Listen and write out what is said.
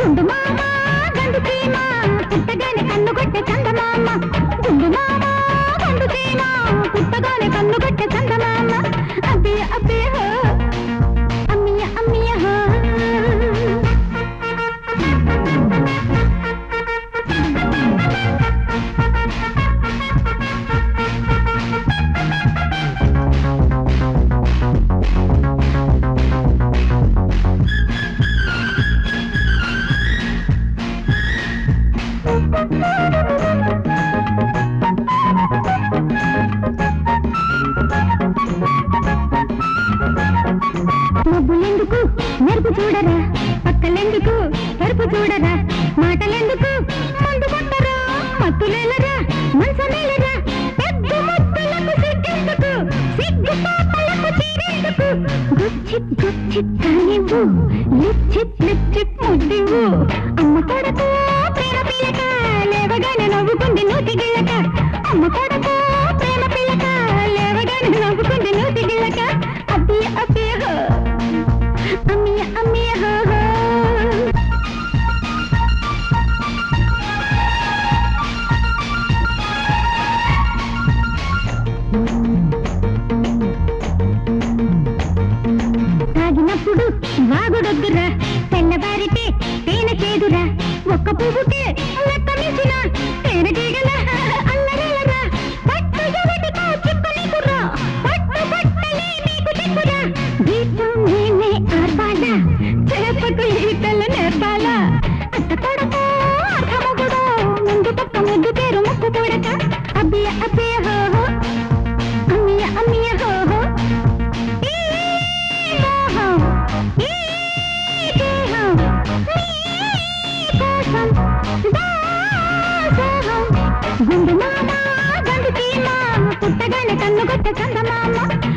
గుండుమా మెరుపు చూడరా పక్కలెందుకు? పరుపు చూడరా మాటలెందుకు? ముందు కొట్టరా మత్తులేలరా మనసమేలరా పెద్ద మత్తులకు సిగ్గెందుకు? సిగ్గు పాపలకు చీరెందుకు? గుచ్చిప్ గుచ్చిప్ కానివ్వు లిప్చిప్ లిప్చిప్ ముద్దివ్వు అమ్మ కొడకు ప్రేమ పిల్లక లేవగానే నవ్వుకుంది నూతి గిళ్ళక. అమ్మ కొడకు వాగుడొద్దురా తెల్లబారితే తేనె చేదురా. ఒక్క పువ్వుకే లెక్క మించిన తేనె తీగల అల్లరేలరా పట్టు పట్టు పట్టలే నీకు గీతం నేనే ఆర్పాలా చేపకు నేర్పాలా. అత్త కొడకో అర్థమగుడో ముందు పక్క పేరు ముక్కు అబ్బియ అబ్బియ కొట్టగానే కన్ను కొట్ట చందమామ.